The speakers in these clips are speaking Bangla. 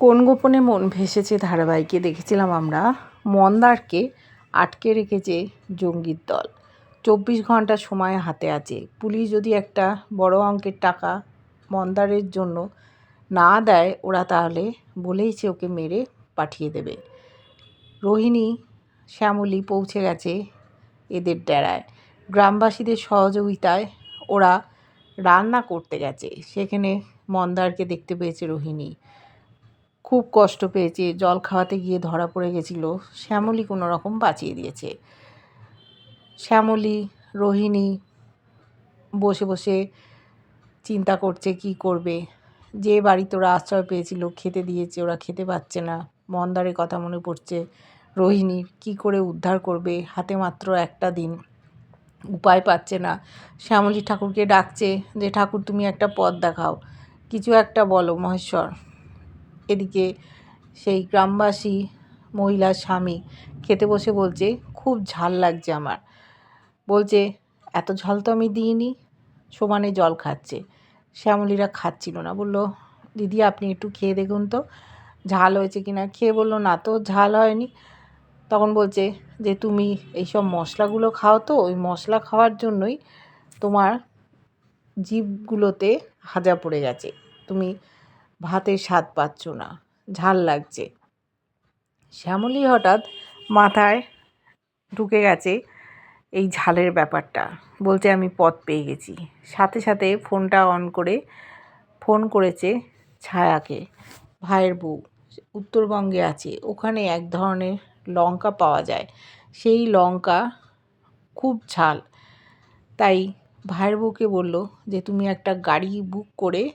কোন গোপনে মন ভেসেছে ধারাবাহিকে দেখেছিলাম আমরা? মন্দারকে আটকে রেখেছে জঙ্গির দল। চব্বিশ ঘণ্টা সময় হাতে আছে। পুলিশ যদি একটা বড় অঙ্কের টাকা মন্দারের জন্য না দেয়, ওরা তাহলে বলেইছে ওকে মেরে পাঠিয়ে দেবে। রোহিণী, শ্যামলী পৌঁছে গেছে এদের ডেরায়। গ্রামবাসীদের সহযোগিতায় ওরা রান্না করতে গেছে। সেখানে মন্দারকে দেখতে পেয়েছে রোহিণী। খুব কষ্ট পেয়েছে। জল খাওয়াতে গিয়ে ধরা পড়ে গেছিল। শ্যামলী কোনো রকম বাঁচিয়ে দিয়েছে। শ্যামলী, রোহিণী বসে বসে চিন্তা করছে কি করবে। যে বাড়িতে ওরা আশ্রয় পেয়েছিল, খেতে দিয়েছে, ওরা খেতে পাচ্ছে না। মন্দারের কথা মনে পড়ছে রোহিণীর। কি করে উদ্ধার করবে? হাতে মাত্র একটা দিন। উপায় পাচ্ছে না। শ্যামলী ঠাকুরকে ডাকছে যে, ঠাকুর, তুমি একটা পথ দেখাও। কিছু একটা বলো, মহেশ্বর। এদিকে সেই গ্রামবাসী মহিলার স্বামী খেতে বসে বলছে, খুব ঝাল লাগছে আমার। বলছে, এত ঝাল তো আমি দিইনি, সমানে জল খাচ্ছে। শ্যামলীরা খাচ্ছিল না, বলল, দিদি, আপনি একটু খেয়ে দেখুন তো, ঝাল হয়েছে কিনা? খেয়ে বলল, না তো, ঝাল হয়নি। তখন বলছে, যে তুমি এইসব মশলাগুলো খাও তো, ওই মশলা খাওয়ার জন্যই তোমার জীবগুলোতে হাজা পড়ে গেছে। তুমি ভাতের স্বাদ পাচ্ছ না। ঝাল লাগছে। শ্যামলী হঠাৎ মাথায় ঢুকে গেছে এই ঝালের ব্যাপারটা। বলছে, আমি পথ পেয়ে গেছি। সাথে সাথে ফোনটা অন করে ফোন করেছে ছায়াকে। ভাইয়ের বউ, উত্তরবঙ্গে আছে। ওখানে এক ধরনের লঙ্কা পাওয়া যায়। সেই লঙ্কা খুব ঝাল। তাই ভাইয়ের বউকে বলল যে, তুমি একটা গাড়ি বুক করে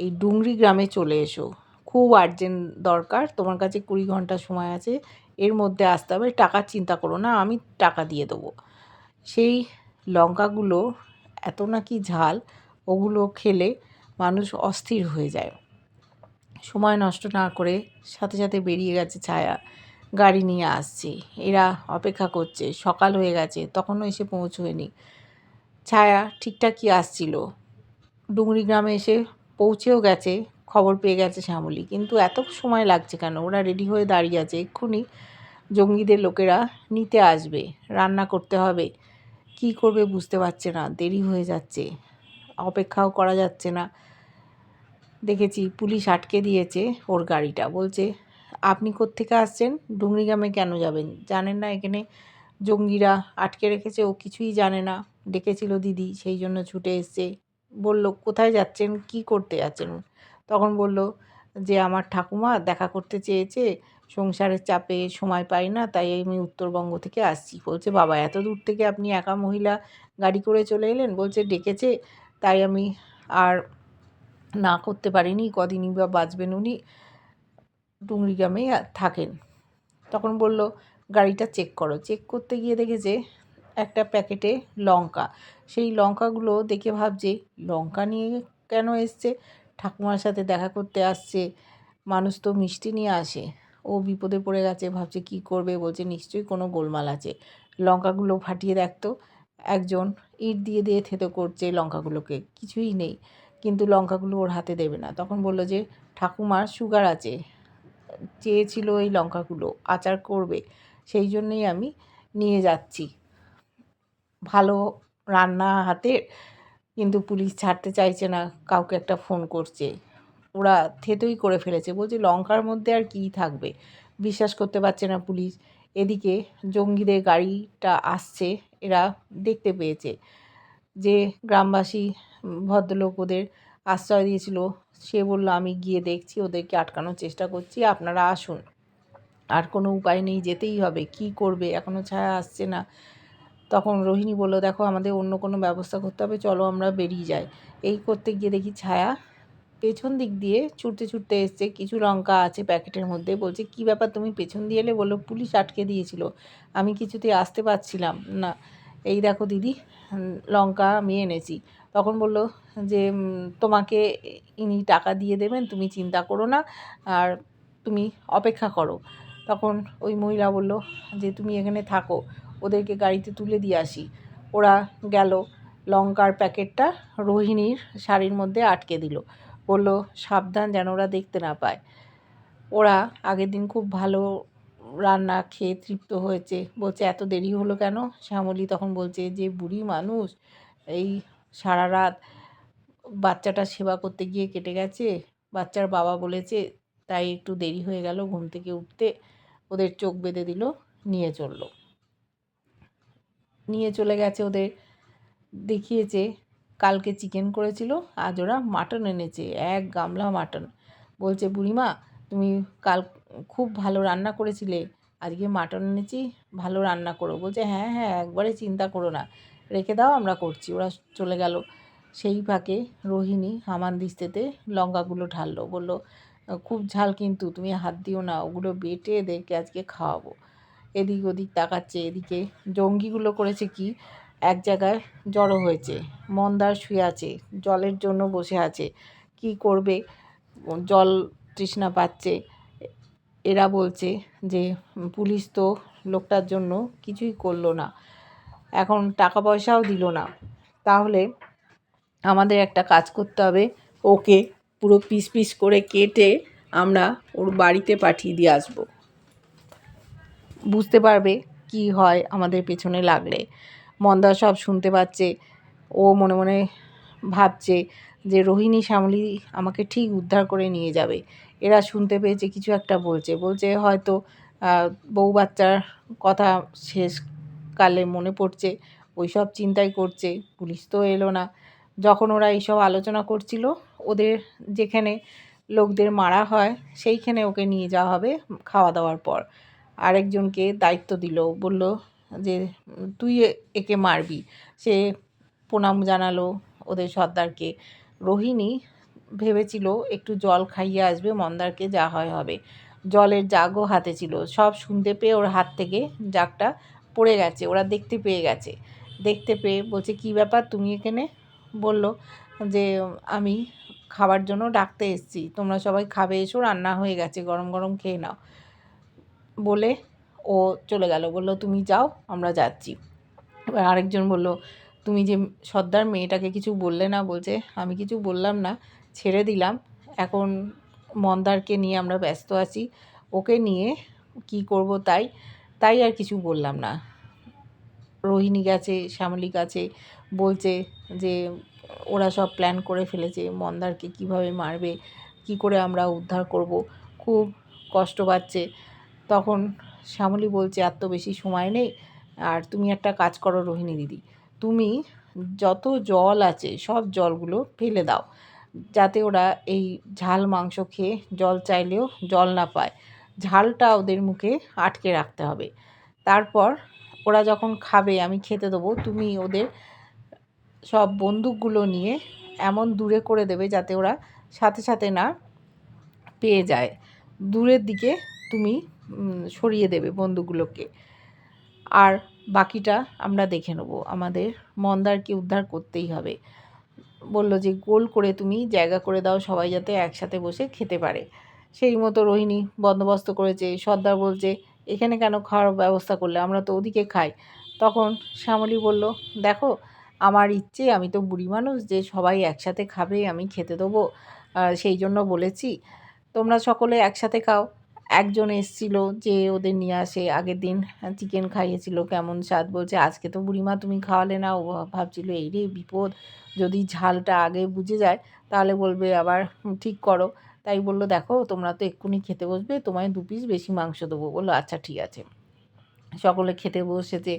এই ডুংরি গ্রামে চলে এসো। খুব আর্জেন্ট দরকার, তোমার কাছে কুড়ি ঘণ্টা সময় আছে, এর মধ্যে আসতে হবে টাকার চিন্তা করো না, আমি টাকা দিয়ে দেবো। সেই লঙ্কাগুলো এত নাকি ঝাল, ওগুলো খেলে মানুষ অস্থির হয়ে যায়। সময় নষ্ট না করে সাথে সাথে বেরিয়ে গেছে ছায়া। গাড়ি নিয়ে আসছে। এরা অপেক্ষা করছে, সকাল হয়ে গেছে, তখনও এসে পৌঁছয়নি। ছায়া ঠিকঠাকই আসছিল। ডুংরি গ্রামে এসে পৌঁছেও গেছে, খবর পেয়ে গেছে শ্যামলী। কিন্তু এত সময় লাগছে কেন? ওরা রেডি হয়ে দাঁড়িয়ে আছে, এক্ষুনি জঙ্গিদের লোকেরা নিতে আসবে, রান্না করতে হবে। কি করবে বুঝতে পারছে না, দেরি হয়ে যাচ্ছে, অপেক্ষাও করা যাচ্ছে না। দেখেছি পুলিশ আটকে দিয়েছে ওর গাড়িটা, বলছে, আপনি কোত্থেকে আসছেন? ডুংরিগ্রামে কেন যাবেন? জানেন না এখানে জঙ্গিরা আটকে রেখেছে, ও কিছুই জানে না। ডেকেছিল দিদি, সেই জন্য ছুটে এসছে। বলল, কোথায় যাচ্ছেন? কি করতে যাচ্ছেন? তখন বলল যে, আমার ঠাকুমা দেখা করতে চেয়েছে, সংসারের চাপে সময় পাই না, তাই আমি উত্তরবঙ্গ থেকে আসছি। বলছে, বাবা, এত দূর থেকে আপনি একা মহিলা গাড়ি করে চলে এলেন? বলছে, ডেকেছে, তাই আমি আর না করতে পারিনি, কদিনই বা বাঁচবেন উনি ডুংরি গ্রামেই থাকেন। তখন বলল, গাড়িটা চেক করো। চেক করতে গিয়ে দেখেছে একটা প্যাকেটে লঙ্কা। সেই লঙ্কাগুলো দেখে ভাবছে, লঙ্কা নিয়ে কেন এসছে? ঠাকুমার সাথে দেখা করতে আসছে, মানুষ তো মিষ্টি নিয়ে আসে। ও বিপদে পড়ে গেছে, ভাবছে কি করবে? বলছে, নিশ্চয়ই কোনো গোলমাল আছে। লঙ্কাগুলো ফাটিয়ে দেখতো, একজন ইট দিয়ে দিয়ে থেতো করছে লঙ্কাগুলোকে, কিছুই নেই। কিন্তু লঙ্কাগুলো ওর হাতে দেবে না। তখন বলল যে, ঠাকুমার সুগার আছে, চেয়েছিল এই লঙ্কাগুলো, আচার করবে, সেই জন্যই আমি নিয়ে যাচ্ছি। ভালো রান্না হাতে, কিন্তু পুলিশ ছাড়তে চাইছে না, কাউকে একটা ফোন করছে। ওরা থেতোই করে ফেলেছে। বলছে, লঙ্কার মধ্যে আর কী থাকবে? বিশ্বাস করতে পারছে না পুলিশ। এদিকে জঙ্গিদের গাড়িটা আসছে, এরা দেখতে পেয়েছে যে গ্রামবাসী ভদ্রলোক ওদের আশ্রয় দিয়েছিল। সে বলল, আমি গিয়ে দেখছি, ওদেরকে আটকানোর চেষ্টা করছি, আপনারা আসুন। আর কোনো উপায় নেই, যেতেই হবে। কি করবে? এখনও ছায়া আসছে না। তখন রোহিণী বলল, দেখো, আমাদের অন্য কোনো ব্যবস্থা করতে হবে, চলো আমরা বেরিয়ে যাই। এই করতে গিয়ে দেখি ছায়া পেছন দিক দিয়ে ছুটতে ছুটতে এসছে। কিছু লঙ্কা আছে প্যাকেটের মধ্যে। বলছে, কি ব্যাপার, তুমি পেছন দিয়ে এলে? বলল, পুলিশ আটকে দিয়েছিল। আমি কিছুতে আসতে পারছিলাম না। এই দেখো দিদি লঙ্কা আমি এনেছি। তখন বলল যে তোমাকে ইনি টাকা দিয়ে দেবেন, তুমি চিন্তা করো না, আর তুমি অপেক্ষা করো। তখন ওই মহিলা বলল যে, তুমি এখানে থাকো। ওদেরকে গাড়িতে তুলে দিয়ে আসি। ওরা গেল, লঙ্কার প্যাকেটটা রোহিণীর শাড়ির মধ্যে আটকে দিল। বলল, সাবধান যেন ওরা দেখতে না পায়। ওরা আগের দিন খুব ভালো রান্না খেয়ে তৃপ্ত হয়েছে। বলছে, এত দেরি হলো কেন? শ্যামলী তখন বলছে, যে বুড়ি মানুষ, এই সারা রাত বাচ্চাটা সেবা করতে গিয়ে কেটে গেছে। বাচ্চার বাবা বলেছে, তাই একটু দেরি হয়ে গেল, ঘুম থেকে উঠতে। ওদের চোখ বেঁধে দিল, নিয়ে চলল। নিয়ে চলে গেছে ওদের। দেখিয়েছে কালকে চিকেন করেছিল, আজ ওরা মাটন এনেছে, এক গামলা মাটন বলছে, বুড়িমা, তুমি কাল খুব ভালো রান্না করেছিলে, আজকে মাটন এনেছি, ভালো রান্না করো। বলছে হ্যাঁ হ্যাঁ একবারে চিন্তা করো না, রেখে দাও, আমরা করছি। ওরা চলে গেল। সেই ফাঁকে রোহিণী হামান দিস্তেতে লঙ্কাগুলো ঢাললো, বলল, খুব ঝাল কিন্তু, তুমি হাত দিও না, ওগুলো বেটে এদেরকে আজকে খাওয়াবো। এদিক ওদিক তাকাচ্ছে, এদিকে জঙ্গিগুলো করেছে কি? এক জায়গায় জড়ো হয়েছে, মন্দার শুয়ে আছে, জলের জন্য বসে আছে। কি করবে? জল তৃষ্ণা পাচ্ছে। এরা বলছে যে, পুলিশ তো লোকটার জন্য কিছুই করল না। এখন টাকা পয়সাও দিল না। তাহলে আমাদের একটা কাজ করতে হবে। ওকে পুরো পিস পিস করে কেটে আমরা ওর বাড়িতে পাঠিয়ে দিয়ে আসব। বুঝতে পারবে কি হয় আমাদের পেছনে লাগলে। মন্দা সব শুনতে পাচ্ছে। ও মনে মনে ভাবছে যে রোহিণী শ্যামলী আমাকে ঠিক উদ্ধার করে নিয়ে যাবে। এরা শুনতে পেয়েছে, কিছু একটা বলছে। বলছে হয়তো বউ বাচ্চার কথা শেষকালে মনে পড়ছে ওই সব চিন্তাই করছে, পুলিশ তো এলো না। যখন ওরা এইসব আলোচনা করছিল, ওদের যেখানে লোকদের মারা হয়, সেইখানে ওকে নিয়ে যাওয়া হবে খাওয়া দাওয়ার পর। আরেকজনকে দায়িত্ব দিল, বলল যে, তুই একে মারবি। সে প্রণাম জানালো ওদের সর্দারকে। রোহিণী ভেবেছিল একটু জল খাইয়ে আসবে, মন্দারকে যা হয় হবে। জলের জাগও হাতে ছিল। সব শুনতে পেয়ে ওর হাত থেকে জাগটা পড়ে গেছে, ওরা দেখতে পেয়ে গেছে। দেখতে পেয়ে বলছে, কি ব্যাপার, তুমি এখানে? বলল যে, আমি খাবার জন্য ডাকতে এসেছি। তোমরা সবাই খাবে, এসো, রান্না হয়ে গেছে, গরম গরম খেয়ে নাও। বলে ও চলে গেল। বলল, তুমি যাও, আমরা যাচ্ছি। এবার আরেকজন বলল, তুমি যে সর্দার মেয়েটাকে কিছু বললে না, বলছে, আমি কিছু বললাম না, ছেড়ে দিলাম। এখন মন্দারকে নিয়ে আমরা ব্যস্ত আছি। ওকে নিয়ে কি করব তাই তাই আর কিছু বললাম না। রোহিণী গেছে, শ্যামলী গেছে, বলছে যে, ওরা সব প্ল্যান করে ফেলেছে, মন্দারকে কীভাবে মারবে, কি করে আমরা উদ্ধার করব? খুব কষ্ট পাচ্ছে। তখন শ্যামলী বলছে, আর তো বেশি সময় নেই, আর তুমি একটা কাজ করো রোহিণী দিদি। তুমি যত জল আছে, সব জলগুলো ফেলে দাও। যাতে ওরা এই ঝাল মাংস খেয়ে জল চাইলেও জল না পায়। ঝালটা ওদের মুখে আটকে রাখতে হবে। তারপর ওরা যখন খাবে, আমি খেতে দেবো। তুমি ওদের সব বন্দুকগুলো নিয়ে এমন দূরে করে দেবে যাতে ওরা সাথে সাথে না পেয়ে যায়। দূরের দিকে তুমি সরিয়ে দেবে বন্ধুগুলোকে আর বাকিটা আমরা দেখে নেব। আমাদের মন্দারকে উদ্ধার করতেই হবে। বলল যে, গোল করে তুমি জায়গা করে দাও সবাই যাতে একসাথে বসে খেতে পারে। সেই মতো রোহিণী বন্দোবস্ত করেছে। সর্দার বলছে, এখানে কেন খাওয়ার ব্যবস্থা করলে? আমরা তো ওদিকে খাই। তখন শ্যামলী বলল, দেখো, আমার ইচ্ছে, আমি তো বুড়ি মানুষ, যে সবাই একসাথে খাবে, আমি খেতে দেবো। সেই জন্য বলেছি। তোমরা সকলে একসাথে খাও। একজন এসছিল যে ওদের নিয়ে আসে, আগের দিন চিকেন খাইয়েছিল, কেমন স্বাদ বলছে, আজকে তো বুড়িমা তুমি খাওয়ালে না। ও ভাবছিল, এই রে, বিপদ, যদি ঝালটা আগে বুঝে যায়, তাহলে বলবে আবার ঠিক করো। তাই বলল, দেখো, তোমরা তো এক্ষুনি খেতে বসবে, তোমায় দু পিস বেশি মাংস দেবো। বলল আচ্ছা ঠিক আছে। সকলে খেতে বসেছে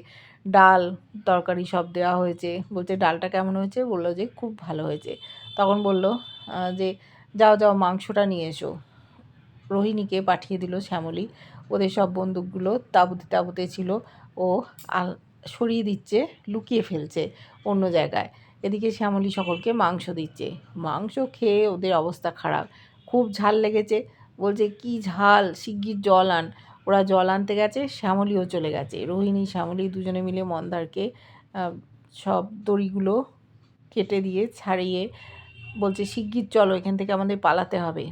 ডাল, তরকারি সব দেওয়া হয়েছে। বলছে, ডালটা কেমন হয়েছে? বলল, যে খুব ভালো হয়েছে। তখন বলল যে, যাও যাও, মাংসটা নিয়ে এসো। রোহিণীকে পাঠিয়ে দিল শ্যামলী। ওদের সব বন্দুকগুলো তাঁবুতে তাঁবুতে ছিল। ও সরিয়ে দিচ্ছে, লুকিয়ে ফেলছে অন্য জায়গায়। এদিকে শ্যামলী সকলকে মাংস দিচ্ছে। মাংস খেয়ে ওদের অবস্থা খারাপ। খুব ঝাল লেগেছে। বলছে, কি ঝাল, শিগগির জল আন। ওরা জল আনতে গেছে, শ্যামলীও চলে গেছে। রোহিণী, শ্যামলী দুজনে মিলে মন্দারকে সব দড়িগুলো কেটে দিয়ে ছাড়িয়ে বলছে, শিগগির চলো, এখান থেকে আমাদের পালাতে হবে।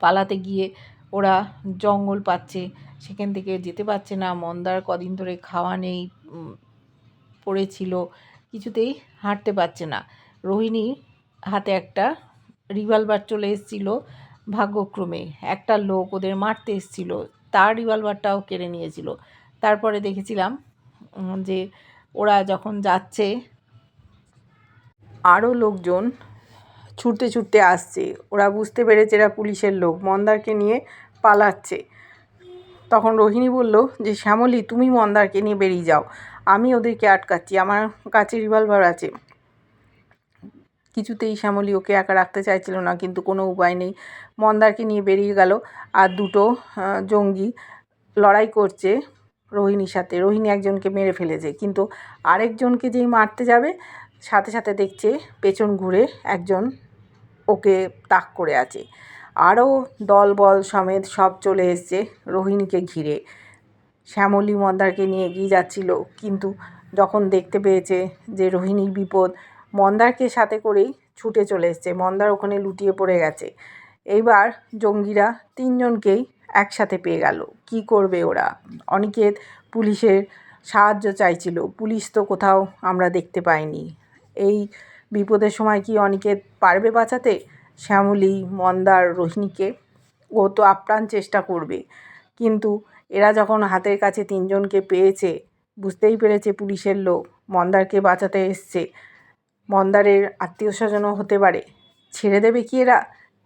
পালাতে গিয়ে ওরা জঙ্গল পাচ্ছে, সেখান থেকে যেতে পারছে না। মন্দার কদিন ধরে খাওয়া নেই পড়েছিল, কিছুতেই হাঁটতে পারছে না। রোহিণী হাতে একটা রিভলভার চলে এসেছিল ভাগ্যক্রমে। একটা লোক ওদের মারতে এসেছিল, তার রিভলভারটাও কেড়ে নিয়েছিল। তারপরে দেখেছিলাম যে ওরা যখন যাচ্ছে আরও লোকজন ছুটতে ছুটতে আসছে। ওরা বুঝতে পেরেছে এরা পুলিশের লোক। মন্দারকে নিয়ে পালাচ্ছে। তখন রোহিণী বলল যে, শ্যামলী, তুমি মন্দারকে নিয়ে বেরিয়ে যাও। আমি ওদেরকে আটকাচ্ছি। আমার কাছে রিভলভার আছে। কিছুতেই শ্যামলী ওকে একা রাখতে চাইছিল না, কিন্তু কোনো উপায় নেই। মন্দারকে নিয়ে বেরিয়ে গেল আর দুটো জঙ্গি লড়াই করছে রোহিণীর সাথে। রোহিণী একজনকে মেরে ফেলেছে, কিন্তু আরেকজনকে যেই মারতে যাবে, সাথে সাথে দেখছে পেছন ঘুরে একজন ওকে তাক করে আছে। আরও দল বল সমেত সব চলে এসছে রোহিণীকে ঘিরে। শ্যামলী মন্দারকে নিয়ে এগিয়ে যাচ্ছিল, কিন্তু যখন দেখতে পেয়েছে যে রোহিণীর বিপদ, মন্দারকে সাথে করেই ছুটে চলে এসছে। মন্দার ওখানে লুটিয়ে পড়ে গেছে। এইবার জঙ্গিরা তিনজনকেই একসাথে পেয়ে গেল। কি করবে ওরা? অনিকেত পুলিশের সাহায্য চাইছিল। পুলিশ তো কোথাও আমরা দেখতে পাইনি। এই বিপদের সময় কি অনিকেত পারবে বাঁচাতে? শ্যামলী, মন্দার, রোহিণীকে। ও তো আপ্রাণ চেষ্টা করবে। কিন্তু এরা যখন হাতের কাছে তিনজনকে পেয়েছে, বুঝতেই পেরেছে পুলিশের লোক মন্দারকে বাঁচাতে এসছে। মন্দারের আত্মীয় স্বজনও হতে পারে। ছেড়ে দেবে কি এরা?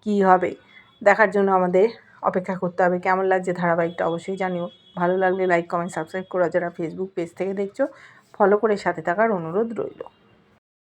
কী হবে? দেখার জন্য আমাদের অপেক্ষা করতে হবে। কেমন লাগছে ধারাবাহিকটা অবশ্যই জানিও। ভালো লাগলে লাইক কমেন্ট সাবস্ক্রাইব করো। যারা ফেসবুক পেজ থেকে দেখছ ফলো করে সাথে থাকার অনুরোধ রইল।